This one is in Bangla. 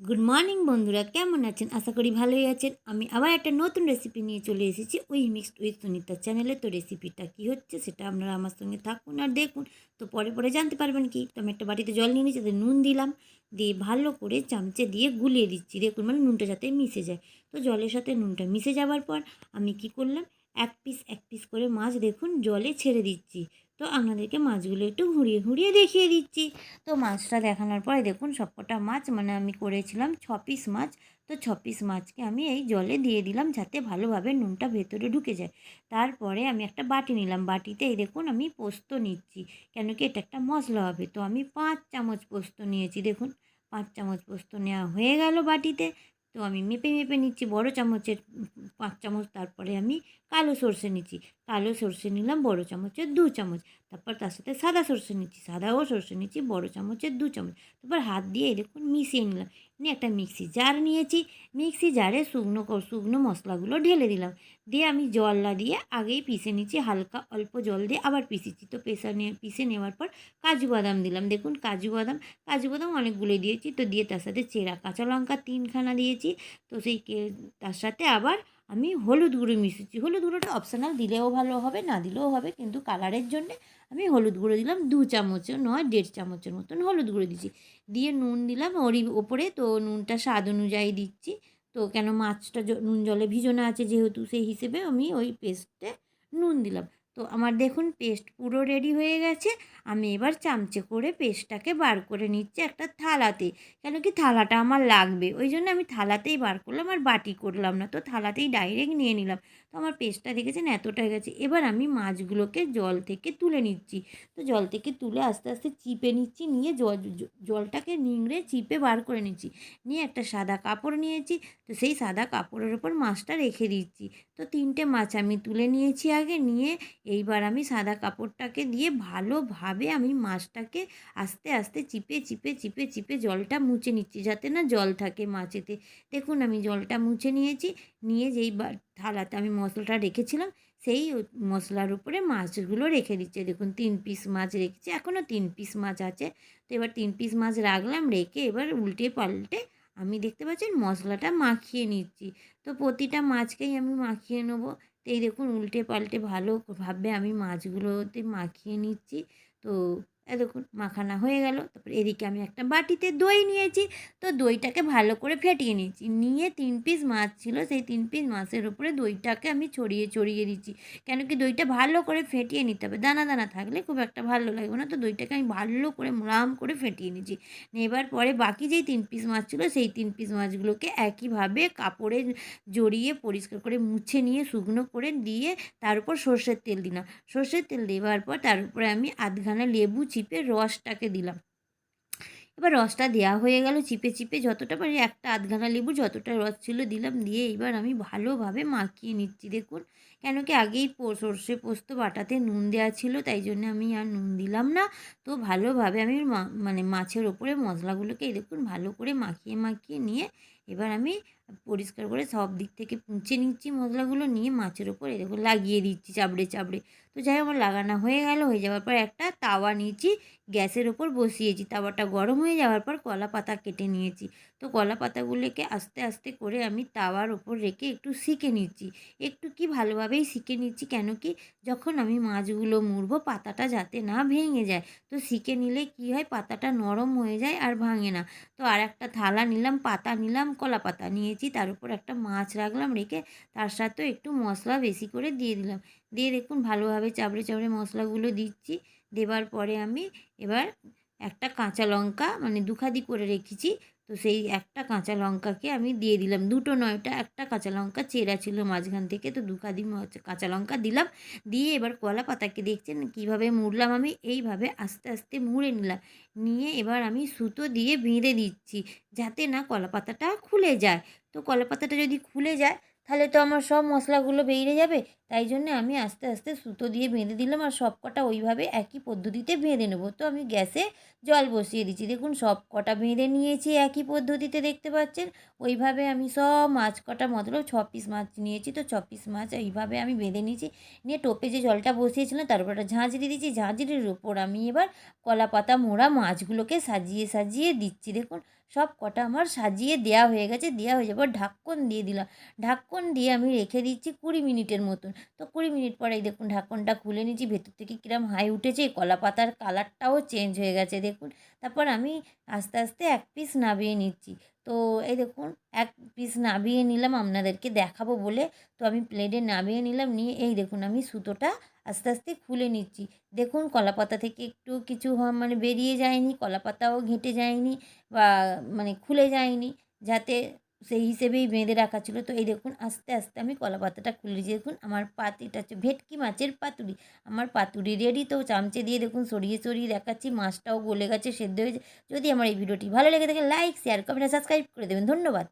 গুড মর্নিং বন্ধুরা। কেমন আছেন? আশা করি ভালোই আছেন। আমি আবার একটা নতুন রেসিপি নিয়ে চলে এসেছি। ওই মিক্সড উইথ সুনিতা চ্যানেলে তো রেসিপিটা কী হচ্ছে সেটা আপনারা আমার সঙ্গে থাকুন আর দেখুন। তো পরে পরে জানতে পারবেন কি? তো আমি একটা বাটিতে জল নিয়ে নিয়েছি নুন দিলাম। দিয়ে ভালো করে চামচে দিয়ে গুলিয়ে দিচ্ছি। দেখুন মানে নুনটা যাতে মিশে যায়। তো জলের সাথে নুনটা মিশে যাওয়ার পর আমি কি করলাম? এক পিস এক পিস করে মাছ দেখুন, জলে ছেড়ে দিচ্ছি। তো আপনাদেরকে মাছগুলো একটু ঘুরিয়ে ঘুরিয়ে দেখিয়ে দিচ্ছি। তো মাছটা দেখানোর পরে দেখুন সবকটা মাছ মানে আমি করেছিলাম ছ পিস মাছ। তো ছ পিস মাছকে আমি এই জলে দিয়ে দিলাম যাতে ভালোভাবে নুনটা ভেতরে ঢুকে যায়। তারপরে আমি একটা বাটি নিলাম। বাটিতে এই দেখুন আমি পোস্ত নিচ্ছি। কেন কি এটা একটা মশলা হবে। তো আমি পাঁচ চামচ পোস্ত নিয়েছি। দেখুন, পাঁচ চামচ পোস্ত নেওয়া হয়ে গেল বাটিতে। তো আমি মেপে মেপে নিচ্ছি। বড় চামচের পাঁচ চামচ, তারপরে আমি কালো সর্ষে নিচ্ছি। কালো সর্ষে নিলাম, বড় চামচের দু চামচ। তারপর তার সাথে সাদা সর্ষে নিচ্ছি। সাদাও সর্ষে নিচ্ছি, বড় চামচের দু চামচ। তারপর হাত দিয়ে এরকম মিশিয়ে নিলাম। নিয়ে একটা মিক্সি জার নিয়েছি। মিক্সি জারে শুকনো শুকনো মশলাগুলো ঢেলে দিলাম। দিয়ে আমি জলটা দিয়ে আগেই পিষে নিচ্ছি, হালকা অল্প জল দিয়ে আবার পিষেছি। তো পেশা নিয়ে পিষে নেওয়ার পর কাজু বাদাম দিলাম। দেখুন কাজু বাদাম কাজু বাদাম অনেকগুলো দিয়েছি। তো দিয়ে তার সাথে চেরা কাঁচা লঙ্কা তিনখানা দিয়েছি। তো সেই তার সাথে আবার আমি হলুদ গুঁড়ো মিশিয়েছি। হলুদ গুঁড়োটা অপশানাল দিলেও ভালো হবে, না দিলেও হবে, কিন্তু কালারের জন্যে আমি হলুদ গুঁড়ো দিলাম দু চামচের নয়, দেড় চামচের মতন হলুদ গুঁড়ো দিচ্ছি দিয়ে নুন দিলাম ওরই ওপরে, তো নুনটা স্বাদ অনুযায়ী দিচ্ছি। তো কেন মাছটা নুন জলে ভিজনা আছে যেহেতু, সেই হিসেবে আমি ওই পেস্টে নুন দিলাম। তো আমার দেখুন পেস্ট পুরো রেডি হয়ে গেছে। আমি এবার চামচে করে পেস্টটাকে বার করে নিচ্ছি একটা থালাতে। কেন কি থালাটা আমার লাগবে। ওই জন্য আমি থালাতেই বার করলাম আর বাটি করলাম না। তো থালাতেই ডাইরেক্ট নিয়ে নিলাম। তো আমার পেস্টটা দেখেছেন এতটা গেছে। এবার আমি মাছগুলোকে জল থেকে তুলে নিচ্ছি। তো জল থেকে তুলে আস্তে আস্তে চিপে নিচ্ছি। নিয়ে জল, জলটাকে নিংড়ে চিপে বার করে নিচ্ছি। নিয়ে একটা সাদা কাপড় নিয়েছি। তো সেই সাদা কাপড়ের ওপর মাছটা রেখে দিচ্ছি। তো তিনটে মাছ আমি তুলে নিয়েছি আগে। নিয়ে এইবার আমি সাদা কাপড়টাকে দিয়ে ভালোভাবে আমি মাছটাকে আস্তে আস্তে চিপে চিপে চিপে চিপে জলটা মুছে নিচ্ছি যাতে না জল থাকে মাছেতে। দেখুন আমি জলটা মুছে নিয়েছি, নিয়ে যেই থালাতে আমি মশলাটা রেখেছিলাম, সেই মশলার উপরে মাছগুলো রেখে দিচ্ছে। দেখুন তিন পিস মাছ রেখেছি, এখনও তিন পিস মাছ আছে। তো এবার তিন পিস মাছ রাখলাম, রেখে এবার উল্টে পাল্টে আমি দেখতে পাচ্ছেন মশলাটা মাখিয়ে নিচ্ছি। তো প্রতিটা মাছকেই আমি মাখিয়ে নেব। তো এই দেখুন উল্টে পাল্টে ভালোভাবে আমি মাছগুলোতে মাখিয়ে নিচ্ছি। তো এ দেখুন, মাখানা হয়ে গেল। তারপর এদিকে আমি একটা বাটিতে দই নিয়েছি। তো দইটাকে ভালো করে ফেটিয়ে নিয়েছি। নিয়ে তিন পিস মাছ ছিল, সেই তিন পিস মাছের উপরে দইটাকে আমি ছড়িয়ে ছড়িয়ে দিচ্ছি। কেন কি দইটা ভালো করে ফেটিয়ে নিতে হবে। দানা দানা থাকলে খুব একটা ভালো লাগবে না। তো দইটাকে আমি ভালো করে মোলাম করে ফেটিয়ে নিয়েছি। নেবার পরে বাকি যেই তিন পিস মাছ ছিল, সেই তিন পিস মাছগুলোকে একইভাবে কাপড়ে জড়িয়ে পরিষ্কার করে মুছে নিয়ে শুকনো করে দিয়ে তার উপর সর্ষের তেল দিলাম। সর্ষের তেল দেওয়ার পর তার উপরে আমি আধখানা লেবু চিপে রসটাকে দিলাম। এবার রসটা দেওয়া হয়ে গেল চিপে চিপে। যতটা পারি একটা আধখানা লেবু যতটা রস ছিল দিলাম। দিয়ে এবার আমি ভালোভাবে মাখিয়ে নিচ্ছি। দেখুন কেন কি আগেই সর্ষে পোস্ত বাটাতে নুন দেওয়া ছিল, তাই জন্য আমি আর নুন দিলাম না। তো ভালোভাবে আমি মানে মাছের ওপরে মশলাগুলোকে দেখুন ভালো করে মাখিয়ে মাখিয়ে নিয়ে এবার আমি পরিষ্কার করে সব দিক থেকে মুছে নিচ্ছি মশলাগুলো, নিয়ে মাছের ওপর এরকম লাগিয়ে দিচ্ছি চাবড়ে চাবড়ে। তো যাই আমার লাগানো হয়ে গেল, হয়ে যাওয়ার পর একটা তাওয়া নিয়েছি, গ্যাসের ওপর বসিয়েছি। তাওয়াটা গরম হয়ে যাওয়ার পর কলা পাতা কেটে নিয়েছি। তো কলা পাতাগুলোকে আস্তে আস্তে করে আমি তাওয়ার ওপর রেখে একটু শিখে নিচ্ছি। একটু কি ভালোভাবেই শিখে নিচ্ছি কেন কি যখন আমি মাছগুলো মুড়বো পাতাটা যাতে না ভেঙে যায়। তো শিখে নিলে কি হয় পাতাটা নরম হয়ে যায় আর ভাঙে না। তো আর একটা থালা নিলাম, পাতা নিলাম, কলা পাতা নিয়েছি, তার উপর একটা মাছ রাখলাম, রেখে তার সাথেও একটু মশলা বেশি করে দিয়ে দিলাম। দিয়ে দেখুন ভালোভাবে চাবড়ে চাবড়ে মশলাগুলো দিচ্ছি। দেবার পরে আমি এবার একটা কাঁচা লঙ্কা মানে দুখাদি করে রেখেছি। তো সেই একটা কাঁচা লঙ্কাকে আমি দিয়ে দিলাম। দুটো নয়টা একটা কাঁচা লঙ্কা চেরা ছিল মাঝখান থেকে, তো দু কাদি কাঁচা লঙ্কা দিলাম। দিয়ে এবার কলা পাতাকে দেখছেন কীভাবে মুড়লাম আমি? এইভাবে আস্তে আস্তে মুড়ে নিলাম। নিয়ে এবার আমি সুতো দিয়ে বেঁধে দিচ্ছি যাতে না কলা পাতাটা খুলে যায়। তো কলা পাতাটা যদি খুলে যায় তাহলে তো আমার সব মশলাগুলো বেরিয়ে যাবে। তাই জন্য আমি আস্তে আস্তে সুতো দিয়ে বেঁধে দিলাম আর সব কটা ওইভাবে একই পদ্ধতিতে বেঁধে নেব। তো আমি গ্যাসে জল বসিয়ে দিচ্ছি। দেখুন সব কটা বেঁধে নিয়েছি একই পদ্ধতিতে দেখতে পাচ্ছেন। ওইভাবে আমি সব মাছ কটা মতলব ছ পিস মাছ নিয়েছি। তো ছ পিস মাছ এইভাবে আমি বেঁধে নিয়েছি। নিয়ে টোপে যে জলটা বসিয়েছিলাম তার উপর একটা ঝাঁঝরি দিয়েছি। ঝাঁঝরির ওপর আমি এবার কলা পাতা মোড়া মাছগুলোকে সাজিয়ে সাজিয়ে দিচ্ছি। দেখুন সব কটা আমার সাজিয়ে দেওয়া হয়ে গেছে দেওয়া হয়ে যাবার ঢাক্কন দিয়ে দিলাম। ঢাক্কন দিয়ে আমি রেখে দিচ্ছি কুড়ি মিনিটের মতন। তো কুড়ি মিনিট পরে দেখুন ঢাক্কনটা খুলে নিচ্ছি, ভেতর থেকে কিরম হাই উঠেছে কলা পাতার কালারটাও চেঞ্জ হয়ে গেছে, দেখুন। তারপর আমি আস্তে আস্তে এক পিস নাবিয়ে নিচ্ছি। তো এই দেখুন, এক পিস নাবিয়ে নিলাম, আপনাদেরকে দেখাবো বলে। তো আমি প্লেটে নাবিয়ে নিলাম, নিয়ে এই দেখুন আমি সুতোটা আস্তে আস্তে খুলে নিচ্ছি। দেখুন, কলাপাতা থেকে একটু কিছু মানে বেরিয়ে যায়নি, কলাপাতাও ঘেঁটে যায়নি বা মানে খুলে যায়নি, যাতে সেই হিসেবেই বেঁধে রাখা ছিল। তো এই দেখুন, আস্তে আস্তে আমি কলাপাতাটা খুলে দিয়েছি দেখুন, আমার পাতিটা হচ্ছে ভেটকি মাছের পাতুরি। আমার পাতুরি রেডি তো, চামচে দিয়ে দেখুন, সরিয়ে সরিয়ে দেখাচ্ছি, মাছটাও গলে গেছে, সেদ্ধ হয়েছে। যদি আমার এই ভিডিওটি ভালো লেগে থাকে লাইক শেয়ার কমেন্ট সাবস্ক্রাইব করে দেবেন। ধন্যবাদ।